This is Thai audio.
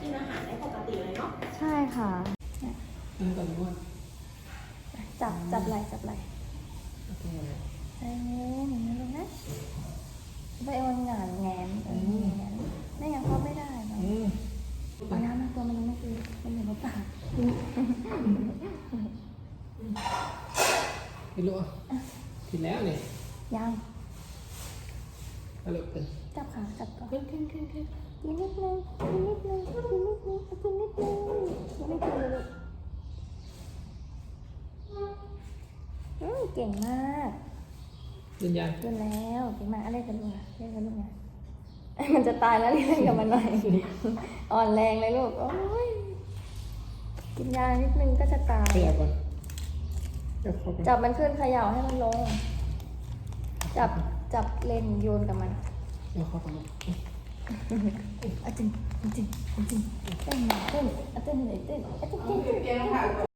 กินอาหารได้ปกติเลยเนาะใช่ค่ะเออก่อนนวดจับจับไหล่จับไหล่ โอเคเลย เอ้ยอย่างนี้เลยนะไปเอาหงานแงนเออแงนไม่งั้นเขาไม่ได้หรอก อืม เอาน้ำมาตัวมันยังไม่กินมันอยู่ใน ปากกินลูกอะกินแล้วเนี่ยยังเอาลูกเป็นจับขาจับก่อนขึ้นขึ้นขึ้นขึ้นกินนิดนึงกินนิดนึงกินนิดนึงกินนิดนึงกินนิดนึงเลยลูกอืมเก่งมากยืนยันกินแล้วเก่งมากอะไรกันลูกอะเล่นกันลูกนะมันจะตายแล้วเล่นกับมันหน่อยอ่อนแรงเลยลูกโอ้ย กินยานิดนึงก็จะตายขยับก่อนจับเข้าไปจับมันขึ้นเขย่าให้มันลง จับจับเลนโยนกับมันเดี๋ยวเข้าไปลูกอะจึงอะจึงอะจึงเต้นหน่อยเต้นอะเต้นหน่อยเต้นอะเต้นเต้นเต้น